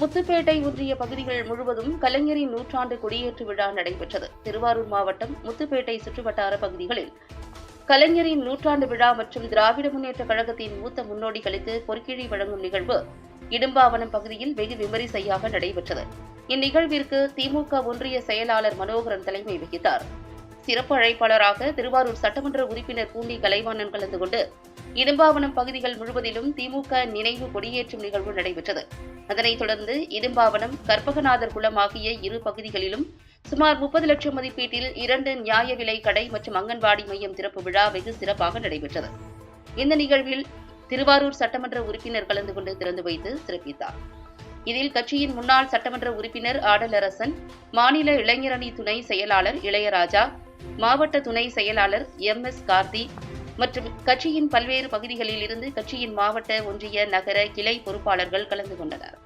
முத்துப்பேட்டை ஒன்றிய பகுதிகள் முழுவதும் கலைஞரின் நூற்றாண்டு கொடியேற்று விழா நடைபெற்றது. திருவாரூர் மாவட்டம் முத்துப்பேட்டை சுற்றுவட்டார பகுதிகளில் கலைஞரின் நூற்றாண்டு விழா மற்றும் திராவிட முன்னேற்ற கழகத்தின் மூத்த முன்னோடிகளுக்கு பொற்கிழி வழங்கும் நிகழ்வு இடும்பாவனம் பகுதியில் வெகு விமரிசையாக நடைபெற்றது. இந்நிகழ்விற்கு திமுக ஒன்றிய செயலாளர் மனோகரன் தலைமை வகித்தார். சிறப்பு அழைப்பாளராக திருவாரூர் சட்டமன்ற உறுப்பினர் பூண்டி கலைவாணன் கலந்து கொண்டு இடும்பாவனம் பகுதிகள் முழுவதிலும் திமுக நினைவு கொடியேற்றும் நிகழ்வு நடைபெற்றது. அதனைத் தொடர்ந்து இடும்பாவனம் கற்பகநாதர் குளம் ஆகிய இரு பகுதிகளிலும் சுமார் முப்பது லட்சம் மதிப்பீட்டில் இரண்டு நியாய விலை கடை மற்றும் அங்கன்வாடி மையம் திறப்பு விழா வெகு சிறப்பாக நடைபெற்றது. இந்த நிகழ்வில் திருவாரூர் சட்டமன்ற உறுப்பினர் கலந்து கொண்டு திறந்து வைத்து சிறப்பித்தார். இதில் கட்சியின் முன்னாள் சட்டமன்ற உறுப்பினர் ஆடலரசன் மாநில இளைஞரணி துணை செயலாளர் இளையராஜா மாவட்ட துணை செயலாளர் எம் எஸ் கார்த்தி மற்றும் கட்சியின் பல்வேறு பகுதிகளில் இருந்து கட்சியின் மாவட்ட ஒன்றிய நகர கிளை பொறுப்பாளர்கள் கலந்து கொண்டனர்.